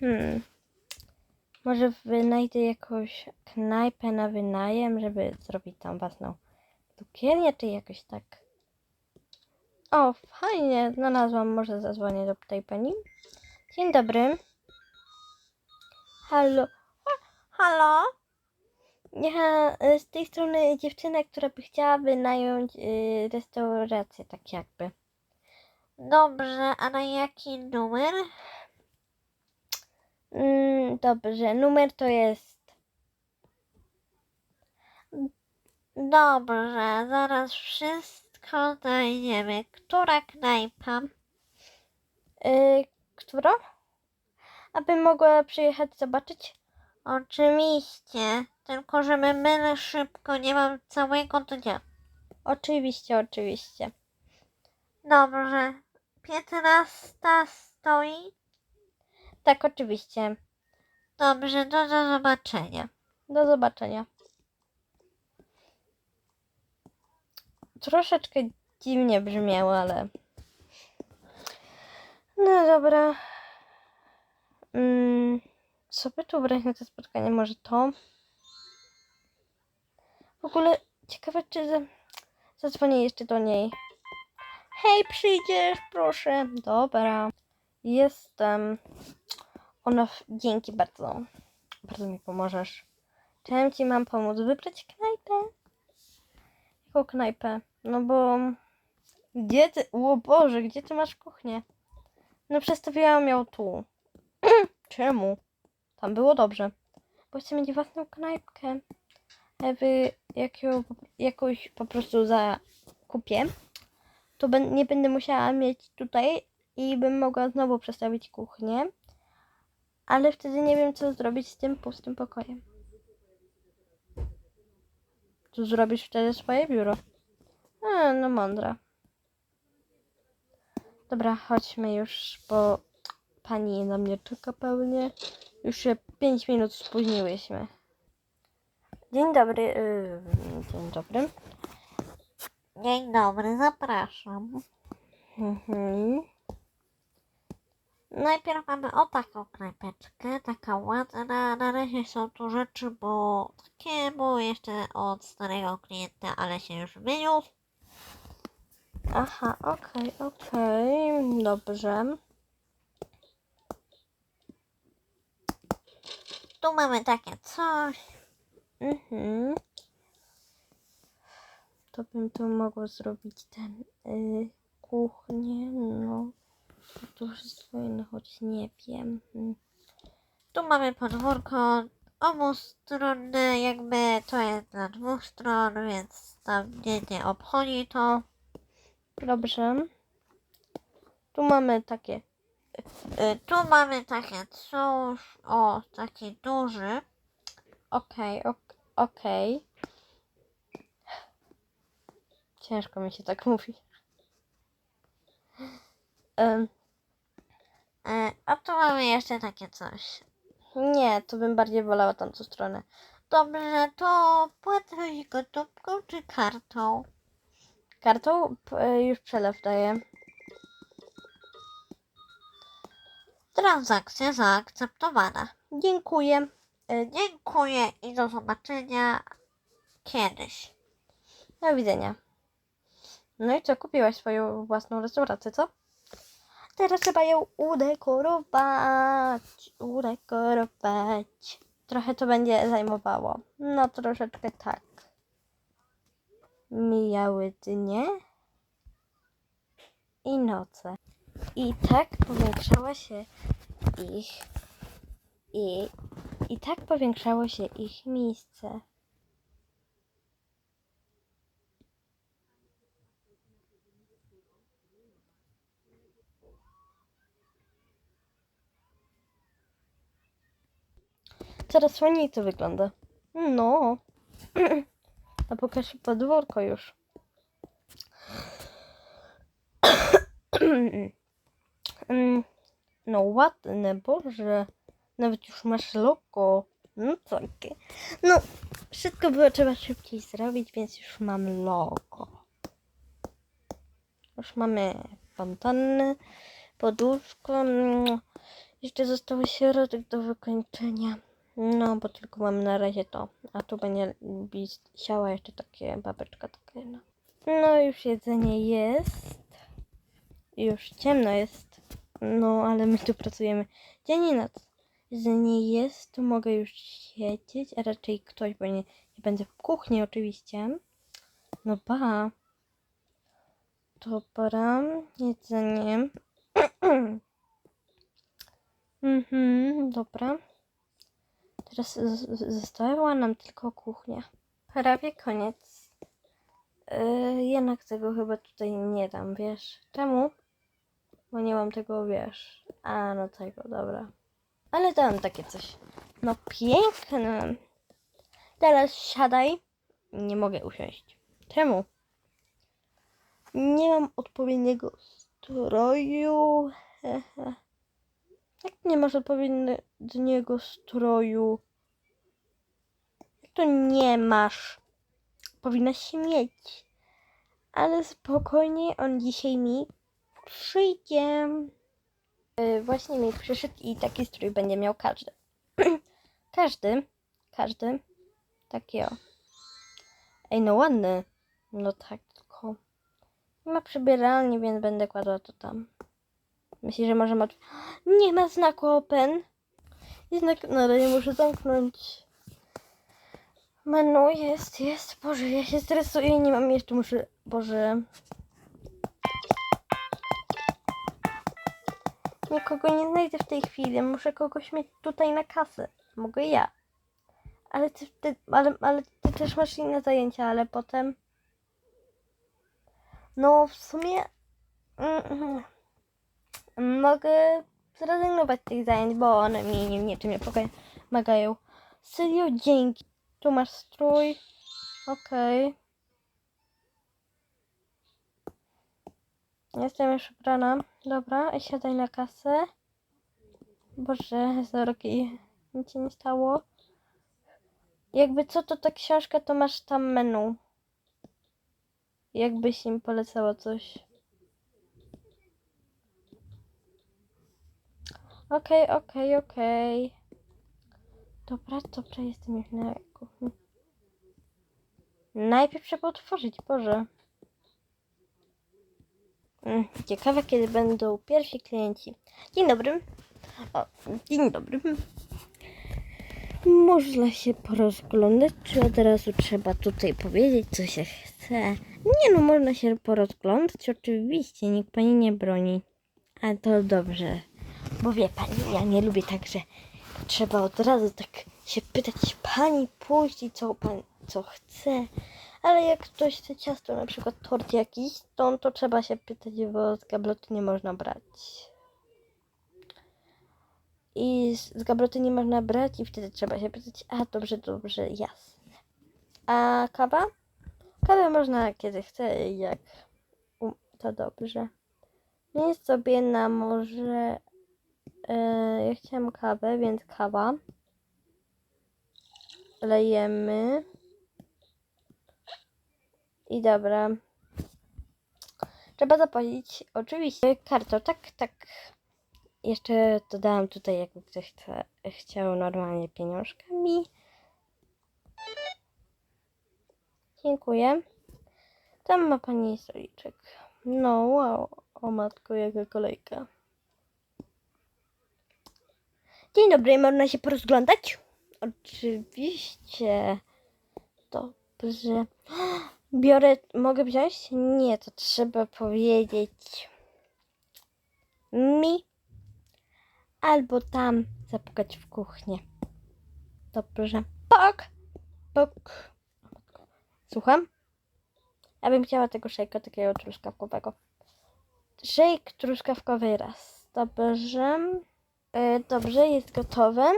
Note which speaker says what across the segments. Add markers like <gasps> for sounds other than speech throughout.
Speaker 1: Hmm. Może wynajdę jakąś knajpę na wynajem, żeby zrobić tam własną cukiernię, czy jakoś tak. O, fajnie, znalazłam. Może zadzwonię do tej pani. Dzień dobry. Halo. Halo? Ja y, z tej strony dziewczyna, która by chciała wynająć y, restaurację, tak jakby.
Speaker 2: Dobrze, a na jaki numer?
Speaker 1: Mm, dobrze, numer to jest.
Speaker 2: Dobrze, zaraz wszystko znajdziemy. Która knajpa?
Speaker 1: Y, która? Aby mogła przyjechać zobaczyć?
Speaker 2: Oczywiście, tylko żeby mylę szybko, nie mam całego dnia.
Speaker 1: Oczywiście, oczywiście.
Speaker 2: Dobrze, piętnasta stoi?
Speaker 1: Tak, oczywiście.
Speaker 2: Dobrze, to do zobaczenia.
Speaker 1: Do zobaczenia. Troszeczkę dziwnie brzmiało, ale. No dobra. Mm, co by tu brać na to spotkanie? Może to? W ogóle ciekawe, czy za... zadzwonię jeszcze do niej. Hej, przyjdziesz, proszę. Dobra. Jestem. Ona, dzięki bardzo. Bardzo mi pomożesz. Czym ci mam pomóc? Wybrać knajpę? Jaką knajpę? No bo... Gdzie ty... O Boże, gdzie ty masz kuchnię? No przestawiałam ją tu. <clears throat> Czemu? Tam było dobrze. Bo chcę mieć własną knajpkę. Ewy, jak ją jakąś po prostu zakupię, to nie będę musiała mieć tutaj i bym mogła znowu przestawić kuchnię. Ale wtedy nie wiem, co zrobić z tym pustym pokojem. Tu zrobisz wtedy swoje biuro. A, no mądra. Dobra, chodźmy już, bo pani na mnie czeka pełnie. Już się 5 minut spóźniłyśmy. Dzień dobry. Yy, dzień dobry.
Speaker 2: Dzień dobry, zapraszam.
Speaker 1: Mhm.
Speaker 2: Najpierw mamy o taką knajpeczkę, taka ładna. Na razie są tu rzeczy, bo takie było jeszcze od starego klienta, ale się już wyniósł.
Speaker 1: Aha, okej, okej. Dobrze.
Speaker 2: Tu mamy takie coś.
Speaker 1: Mhm. To bym tu mogła zrobić ten y, kuchnię, To wszystko inne, choć nie wiem. Mm.
Speaker 2: Tu mamy podwórko obustronne, jakby to jest dla dwóch stron, więc tam mnie nie obchodzi to.
Speaker 1: Dobrze. Tu mamy takie.
Speaker 2: Y, Tu mamy takie coś, o, taki duży.
Speaker 1: Okej, ok, okej. Ciężko mi się tak mówi.
Speaker 2: Y, A tu mamy jeszcze takie coś.
Speaker 1: nie, to bym bardziej wolała tamtą stronę.
Speaker 2: Dobrze, to płatność gotówką czy kartą?
Speaker 1: Kartą p- już przelew daję.
Speaker 2: Transakcja zaakceptowana.
Speaker 1: Dziękuję.
Speaker 2: Y, Dziękuję i do zobaczenia kiedyś.
Speaker 1: Do widzenia. No i co, kupiłaś swoją własną restaurację, co? Teraz trzeba ją udekorować. Udekorować. Trochę to będzie zajmowało. No troszeczkę tak. Mijały dnie i noce. I tak powiększała się ich i, i tak powiększało się ich miejsce. Coraz ładniej to wygląda. No. <clears throat> A pokaż podwórko już. <clears throat> Mm, no ładne, Boże. Nawet już masz logo. No takie. No, wszystko było trzeba szybciej zrobić, więc już mam logo. Już mamy fontannę, poduszkę. mm, Jeszcze został środek do wykończenia. No, bo tylko mam na razie to. A tu będzie wisiała jeszcze takie babeczka takie, no. No, już jedzenie jest. Już ciemno jest. No, ale my tu pracujemy dzień i noc. Jedzenie jest, tu mogę już siedzieć, a raczej ktoś, bo nie będę w kuchni oczywiście. No ba. Dobra, jedzenie. <clears throat> mhm, dobra. Teraz została nam tylko kuchnia. Prawie koniec. Yy, jednak tego chyba tutaj nie dam, wiesz? Czemu? Bo nie mam tego, wiesz. A, no tego, dobra. Ale dam takie coś. No piękne. Teraz siadaj. Nie mogę usiąść. Czemu? Nie mam odpowiedniego stroju. Jak nie masz odpowiedniego stroju? To nie masz? Powinnaś się mieć. Ale spokojnie, on dzisiaj mi przyjdzie. Yy, właśnie mi przyszedł i taki strój będzie miał każdy. <clears throat> każdy. Każdy. Taki o. Ej, no ładny. No tak, ma przybieralni, więc będę kładła to tam. Myślisz, że możemy... <gasps> Od... Nie ma znaku open. Jednak na razie muszę zamknąć. Menu jest, jest. Boże, ja się stresuję, nie mam jeszcze, muszę... Boże. Nikogo nie znajdę w tej chwili. Muszę kogoś mieć tutaj na kasę. Mogę ja. Ale ty, ty, ale, ale ty też masz inne zajęcia, ale potem. No, w sumie. mm, mm, mogę zrezygnować z tych zajęć, bo one mi niczym nie pomagają. Serio, dzięki. Tu masz strój. Okej. Jestem już ubrana. Dobra, siadaj na kasę. Boże, sorki. Nic się nie stało. Jakby co to ta książka, to masz tam menu. Jakbyś im polecało coś. Okej, okej, okej. Dobra, dobra, jestem już na kuchni. Najpierw trzeba otworzyć, Boże. Mm, Ciekawe, kiedy będą pierwsi klienci. Dzień dobry. O, dzień dobry. Można się porozglądać, czy od razu trzeba tutaj powiedzieć, co się chce? Nie no, można się porozglądać, oczywiście, nikt pani nie broni. Ale to dobrze, bo wie pani, ja nie lubię tak, że trzeba od razu tak się pytać pani pójść co pan, co chce. Ale jak ktoś chce ciasto, na przykład tort jakiś, to, to trzeba się pytać, bo z gabloty nie można brać. I z z gabloty nie można brać i wtedy trzeba się pytać, a dobrze, dobrze, jasne. A kawa? Kawę można kiedy chce i jak to dobrze. Nie sobie na może... E, ja chciałam kawę, więc kawa. Lejemy. I dobra. Trzeba zapłacić oczywiście kartą, tak, tak. Jeszcze dodałam tutaj, jakby ktoś chce, chciał normalnie pieniążkami. Dziękuję. Tam ma pani stoliczek. No wow, o matko, jaka kolejka. Dzień dobry, można się porozglądać? Oczywiście. Dobrze. Biorę, mogę wziąć? Nie, to trzeba powiedzieć mi albo tam zapukać w kuchnię. Dobrze. Pok! Pok. Słucham? Ja bym chciała tego szejka takiego truskawkowego. Szejk truskawkowy raz. Dobrze. E, dobrze, jest gotowe.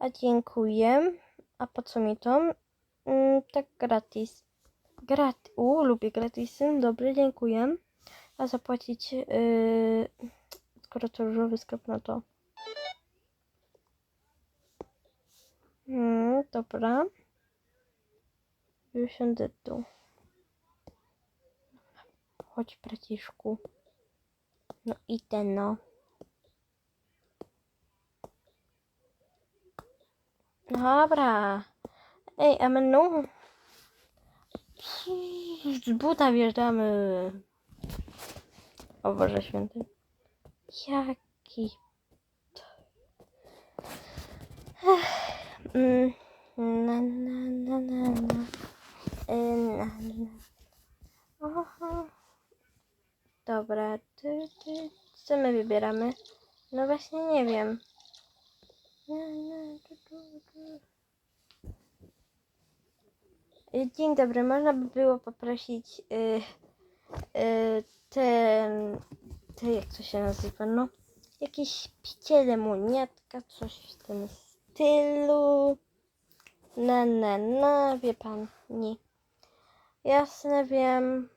Speaker 1: A dziękuję. A po co mi to? Mm, tak gratis. Grat. U, lubię gratisy. Dobrze, dziękuję. A zapłacić, yy, skoro to różowy sklep, no to. Mm, dobra. Eu siądę tu. Chodź, braciszku. No i ten, no. Dobra. Ej, a mną? Z buta wjeżdżamy. O Boże Święty. Jaki... Ech, mm. Co my wybieramy? No właśnie nie wiem. Y, Dzień dobry, można by było poprosić y, y, ten, te, jak to się nazywa, no, jakieś picie lemoniatka, coś w tym stylu. Na, na, na, wie pan, nie. Jasne, wiem.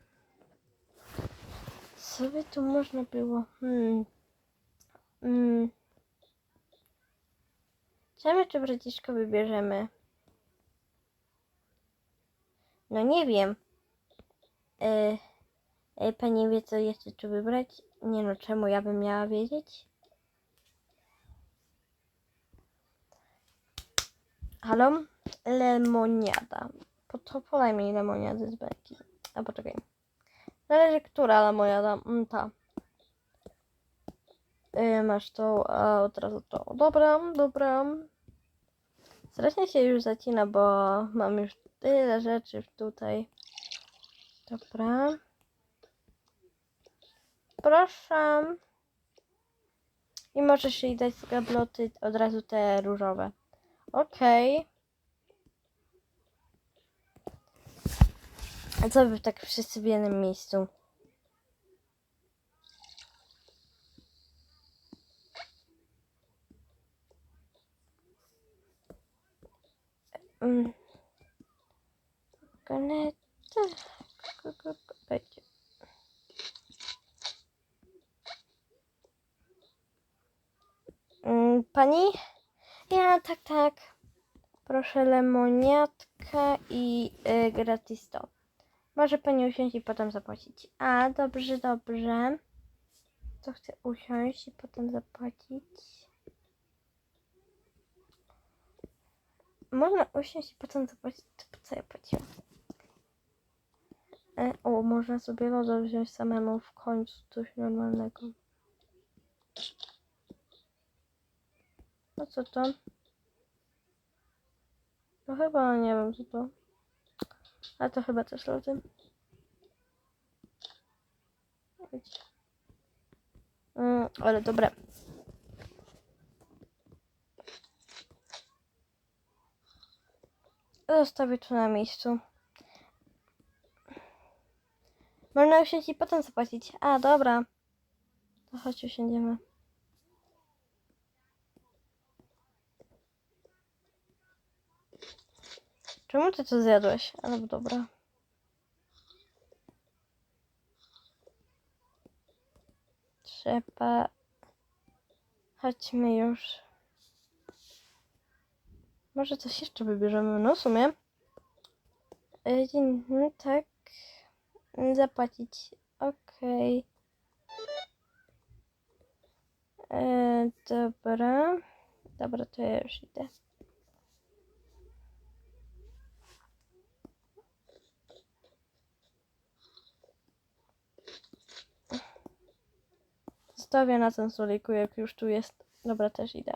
Speaker 1: Co by tu można było? Hmm. Hmm. My tu braciszko wybierzemy? No nie wiem. E, e, pani wie, co jeszcze tu wybrać? Nie no, czemu ja bym miała wiedzieć? Halo? Lemoniada. Po to podaj mi lemoniadę z beki. A poczekaj. Zależy, która lemoniada. Mm, ta. E, masz to, a od razu to. Dobra, dobra. Strasznie się już zacina, bo mam już tyle rzeczy tutaj. Dobra. Proszę. I możesz jej dać z gabloty od razu te różowe. Okej. A co wy tak wszyscy w jednym miejscu? Mm. Mm, Pani? Ja, tak, tak. Proszę lemoniatka i y, gratis to. Może pani usiąść i potem zapłacić. A, dobrze, dobrze. To chcę usiąść i potem zapłacić. Można usiąść i potem zapłacić. To co ja płaciłam? E, o, można sobie lodo wziąć samemu w końcu. Coś normalnego. No co to? No chyba nie wiem co to. A to chyba też. Wiecie. Mm, ale dobre. Zostawię tu na miejscu. Można usiąść i potem zapłacić. A, dobra. To chodź usiądziemy. Czemu ty to zjadłeś? Ale dobra. Trzeba... Chodźmy już. Może coś jeszcze wybierzemy. No w sumie. No tak. Zapłacić. Okej. E, Dobra. Dobra, to ja już idę. Zostawię na tym stoliku, jak już tu jest. Dobra, też idę.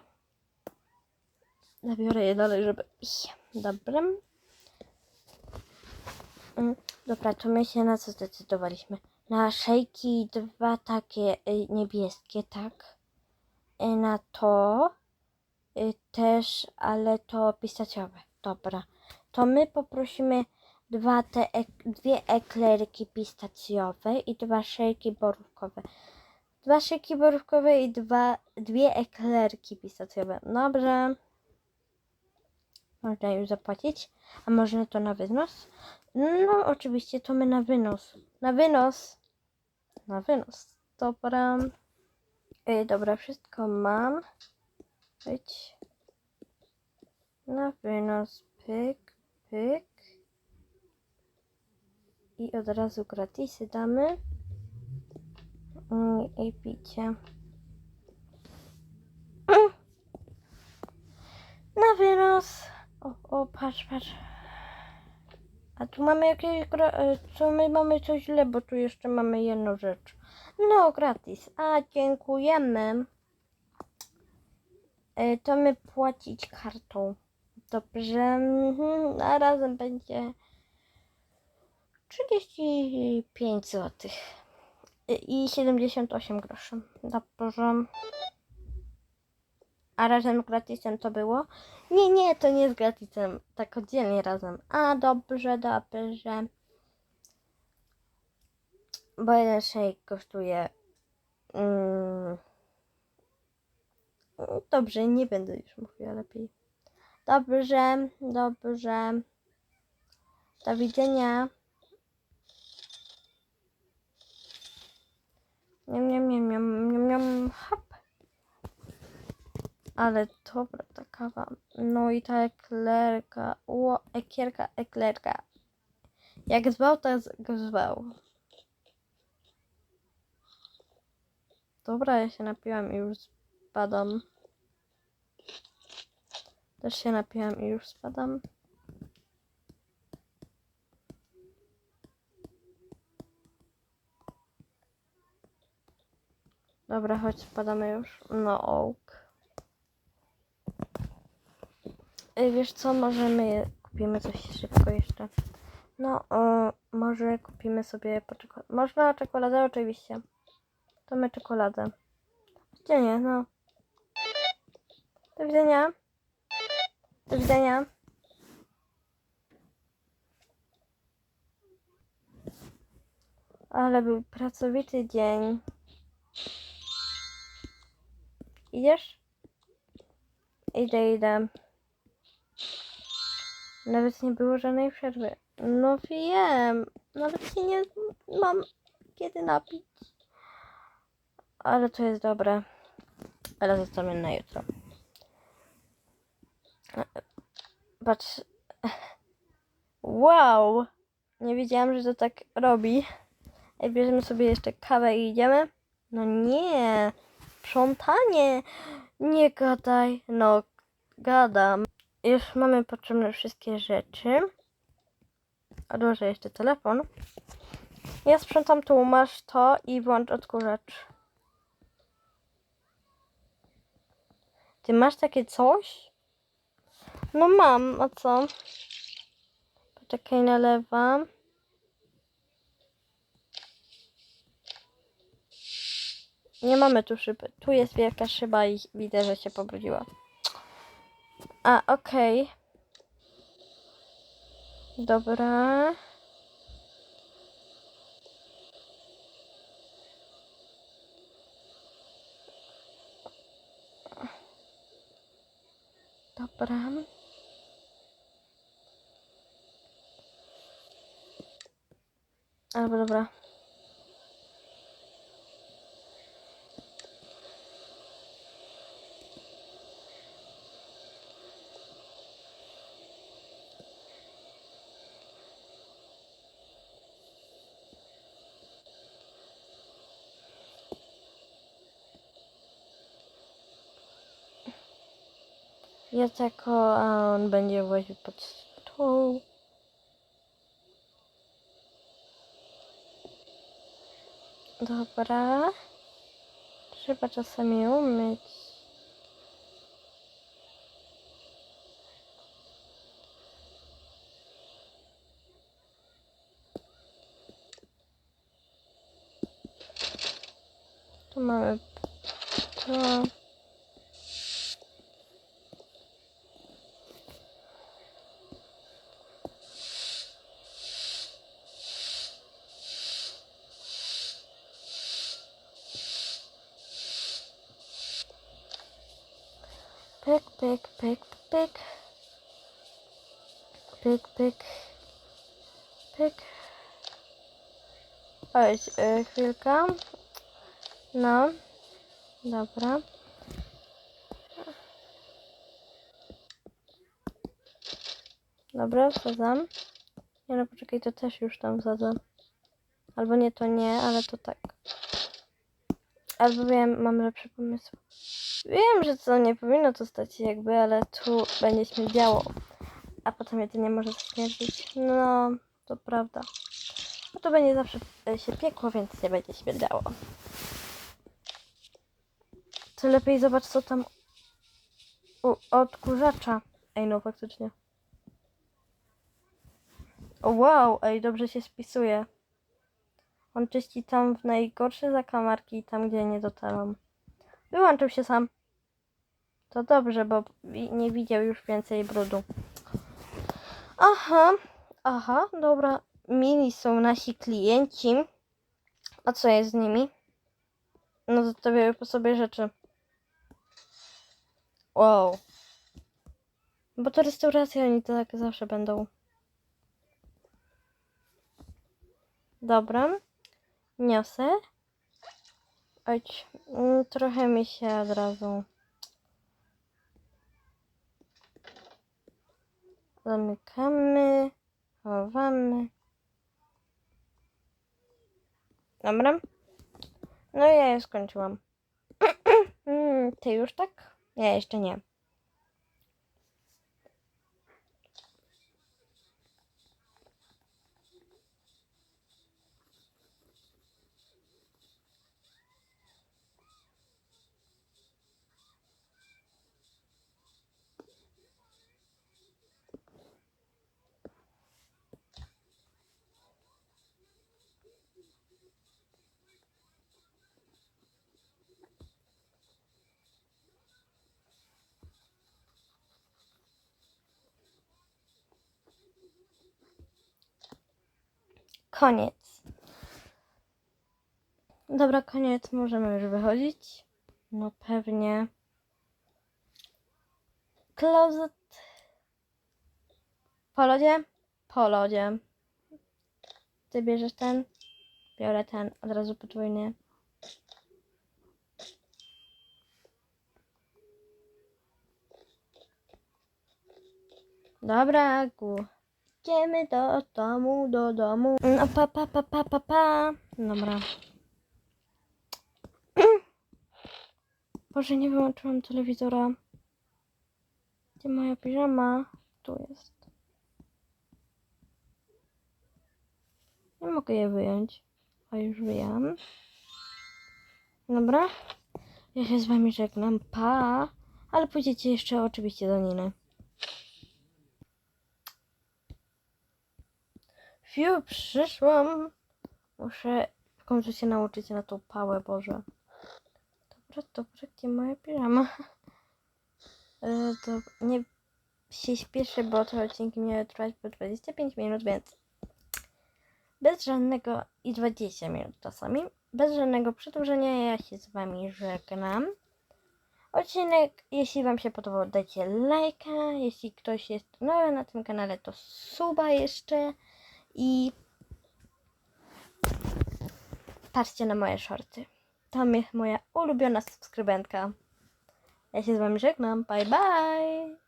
Speaker 1: Zabiorę je dalej, żeby... Dobra. Mm, Dobra, to my się na co zdecydowaliśmy? Na szejki dwa takie y, niebieskie, tak? Y, Na to y, też, ale to pistacjowe. Dobra. To my poprosimy dwa te, dwie eklerki pistacjowe i dwa szejki borówkowe. Dwa szyki borówkowe i dwa, dwie eklerki pistacjowe. Dobrze. Można już zapłacić. A można to na wynos? No, oczywiście to my na wynos. Na wynos. Na wynos. Dobra. Ej, dobra, wszystko mam. Być. Na wynos. Pyk, pyk. I od razu gratisy damy. Mm, I picie. Mm. Na wynos. O, patrz, patrz. A tu mamy jakieś, e, co my mamy coś źle, bo tu jeszcze mamy jedną rzecz. No, gratis. A, dziękujemy. E, To my płacić kartą. Dobrze, mhm, a razem będzie 35 zł. I 78 groszy. Dobrze. A razem gratisem to było? Nie, nie, to nie jest gratisem. Tak oddzielnie razem. A, dobrze, dobrze. Bo jeden shake kosztuje. Mm, dobrze, nie będę już mówiła lepiej. Dobrze, dobrze. Do widzenia. Niam, niam, niam, niam, niam, niam, hop. Ale dobra ta kawa. No i ta eklerka. Ło, ekierka, eklerka. Jak zwał, tak zwał. Dobra, ja się napiłam i już spadam. Też się napiłam i już spadam. Dobra, chodź, spadamy już. No, ok. Ej, Wiesz co, możemy kupimy coś szybko jeszcze. No, o, może kupimy sobie po czekoladę. Można czekoladę oczywiście. To my czekoladę. Gdzie no. Do widzenia. Do widzenia. Ale był pracowity dzień. Idziesz? Idę, idę. Nawet nie było żadnej przerwy. No wiem. Nawet się nie mam kiedy napić. Ale to jest dobre. Ale zostawię na jutro. Patrz. Wow! Nie wiedziałam, że to tak robi. Bierzemy sobie jeszcze kawę i idziemy? No nie. Sprzątanie. Nie gadaj. No, gadam. Już mamy potrzebne wszystkie rzeczy. Odłożę jeszcze telefon. Ja sprzątam tu, masz to i włącz odkurzacz. Ty masz takie coś? No mam, a co? Poczekaj, nalewam. Nie mamy tu szyby. Tu jest wielka szyba i widzę, że się pobrudziła. A, okej. Dobra. Dobra. Albo dobra. Ja tako, a on będzie właził pod stół. Dobra. Trzeba czasami umyć. Tu mamy to. Pyk, pyk, pyk, pyk. Pyk, pyk. Pyk. Oj, e, chwilka. No. Dobra. Dobra, wsadzam. Nie no, poczekaj, to też już tam wsadzam. Albo nie, to nie, ale to tak. Albo wiem, mam lepszy pomysł. Wiem, że to nie powinno to stać jakby, ale tu będzie śmierdziało. a potem jedynie może zaśmierdzić. No, to prawda. No to będzie zawsze e, się piekło, więc nie będzie śmierdziało. To lepiej zobacz, co tam u odkurzacza. Ej, no faktycznie. O, wow, ej, dobrze się spisuje. On czyści tam w najgorsze zakamarki, tam gdzie nie dotarłam. Wyłączył się sam. To dobrze, bo nie widział już więcej brudu. Aha, aha, dobra. Mili są nasi klienci. A co jest z nimi? No zostawiają po sobie rzeczy. Wow. Bo to restauracja, oni to tak zawsze będą. Dobra. Niosę. Oj, mm, trochę mi się od razu. Zamykamy. Chowamy. Dobra. No ja już skończyłam. <clears throat> Mm, Ty już tak? Ja jeszcze nie. Koniec. Dobra, koniec. Możemy już wychodzić. No pewnie. Closet. Po lodzie? Po lodzie. Ty bierzesz ten? Biorę ten. Od razu podwójnie. Dobra, gu. Idziemy do domu, do domu. No pa, pa, pa, pa, pa, pa. Dobra. <clears throat> Boże, nie wyłączyłam telewizora. Gdzie moja piżama? Tu jest. Nie mogę je wyjąć. A już wyjąłem. Dobra. Ja się z wami żegnam. Pa. Ale pójdziecie jeszcze oczywiście do Niny. Fiu, przyszłam. Muszę w końcu się nauczyć na tą pałę, Boże. Dobra, dobra, gdzie moja piżama? Yy, <laughs> to nie się śpieszę, bo te odcinki miały trwać po 25 minut, więc bez żadnego i 20 minut czasami. Bez żadnego przedłużenia ja się z wami żegnam. Odcinek, jeśli wam się podobał, dajcie lajka. Jeśli ktoś jest nowy na tym kanale, to suba jeszcze. I patrzcie na moje shorty. Tam jest moja ulubiona subskrybentka. Ja się z wami żegnam. Bye bye.